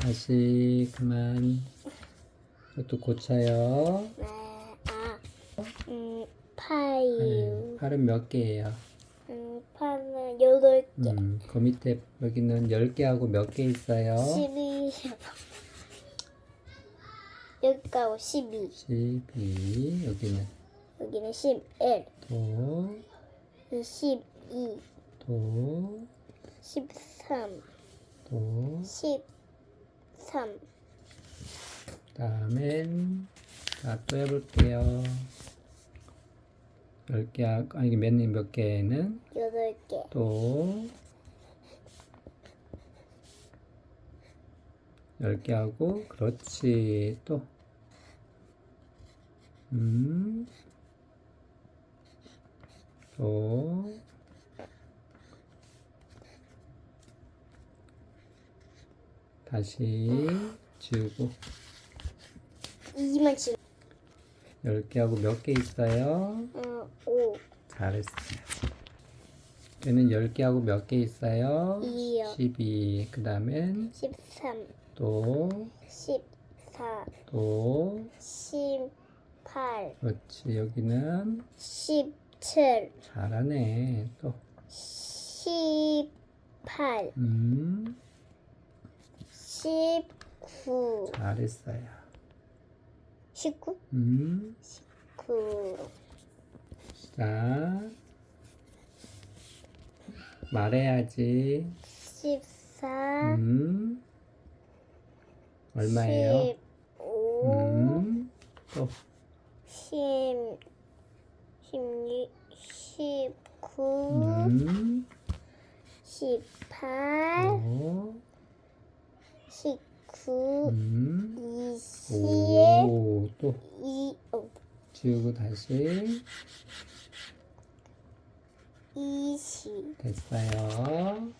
다시 그만. 이것도 고쳐요. 네, 아, 음, 파유. 네, 팔은 몇 개예요? 음, 파는 여덟 개. 음, 그 밑에 여기는 10개하고 몇 개 있어요? 12. 여기가 12. 12. 여기는 여기는 11. 또, 12. 또, 13. 또, 13. 다음엔 자, 또 해볼게요. 10개, 하고- 아니, 몇, 몇 개는 여덟 개. 또 10개 하고 그렇지 또 음, 또 다시 지우고 이만 치. 10개 하고 몇 개 있어요? 어, 5. 잘했어요. 얘는 10개 하고 몇 개 있어요? 이요. 12. 그 다음엔 13. 또, 14. 또, 18. 그렇지. 여기는 17. 잘하네. 또, 18. 음, 19. 잘했어요. 19? 음, 9. 자, 말해야지. 14. 음, 얼마예요? 15. 음, 또, 10. 16. 19. 음, 18. 또, 19. 음, 20. 오, 또, 2. 어, 지우고 다시 20. 됐어요.